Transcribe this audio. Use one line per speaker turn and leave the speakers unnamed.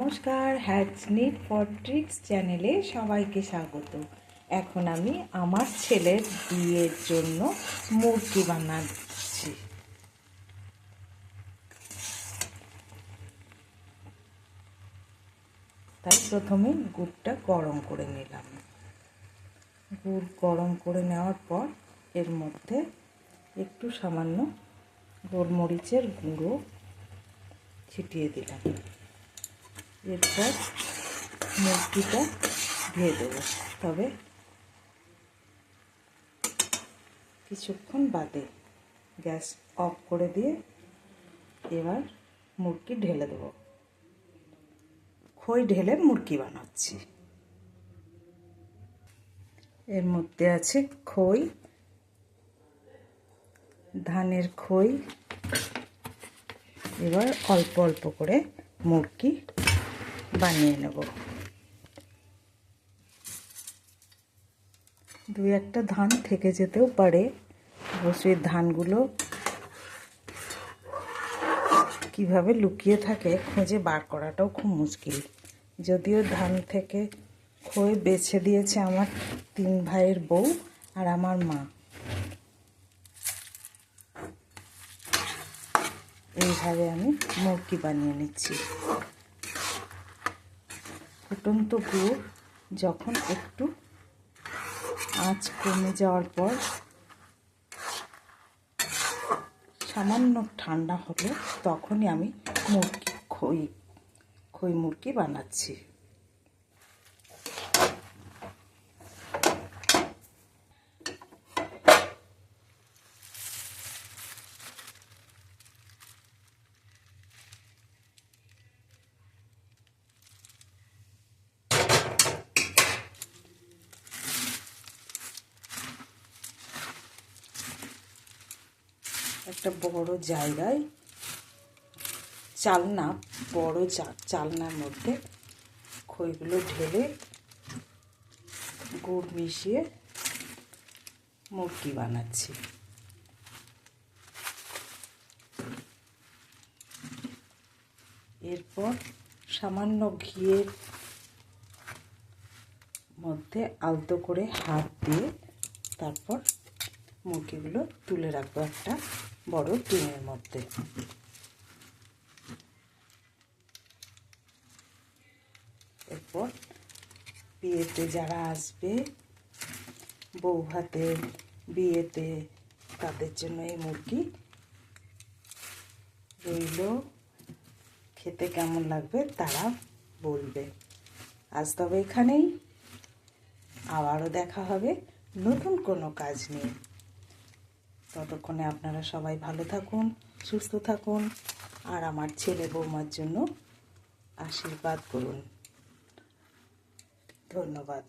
নমস্কার hats need for tricks চ্যানেলে সবাইকে স্বাগত। এখন আমি আমার ছেলের বিয়ের জন্য মূর্তি বানাচ্ছি। তাই প্রথমে গুড়টা গরম করে নিলাম। গুড় গরম করে নেওয়ার পর এর মধ্যে একটু সামান্য গোলমরিচের গুঁড়ো ছিটিয়ে দিলাম। এরপর মুরগিটা ধুয়ে দেবো। তবে কিছুক্ষণ বাদে গ্যাস অফ করে দিয়ে এবার মুরগি ঢেলে দেবো। খই ঢেলে মুরগি বানাচ্ছি। এর মধ্যে আছে খই, ধানের খই। এবার অল্প অল্প করে মুরগি বানিয়ে নেব। দু একটা ধান থেকে যেতেও পারে। অবশ্যই ধানগুলো কীভাবে লুকিয়ে থাকে খুঁজে বার করাটাও খুব মুশকিল। যদিও ধান থেকে খই বেছে দিয়েছে আমার তিন ভাইয়ের বউ আর আমার মা। এইভাবে আমি মুরগি বানিয়ে নিচ্ছি। ফুটন্ত গুড় যখন একটু আঁচ কমে যাওয়ার পর সামান্য ঠান্ডা হলো তখনই আমি মুরগি খই খই মুরগি বানাচ্ছি। একটা বড় জায়গায় চালনা, বড় চালনার মধ্যে খইগুলো ঢেলে গুড় মিশিয়ে মুরগি বানাচ্ছি। এরপর সামান্য ঘিয়ের মধ্যে আলতো করে হাত দিয়ে তারপর মুরগিগুলো তুলে রাখব একটা বড় টিনের মধ্যে। এরপর বিয়েতে যারা আসবে, বউ হাতে বিয়েতে তাদের জন্য এই মুরগি রইল। খেতে কেমন লাগবে তারা বলবে। আজ তবে এখানেই। আবারও দেখা হবে নতুন কোনো কাজ নিয়ে। ততক্ষণে আপনারা সবাই ভালো থাকুন, সুস্থ থাকুন, আর আমার ছেলে বৌমার জন্য আশীর্বাদ করুন। ধন্যবাদ।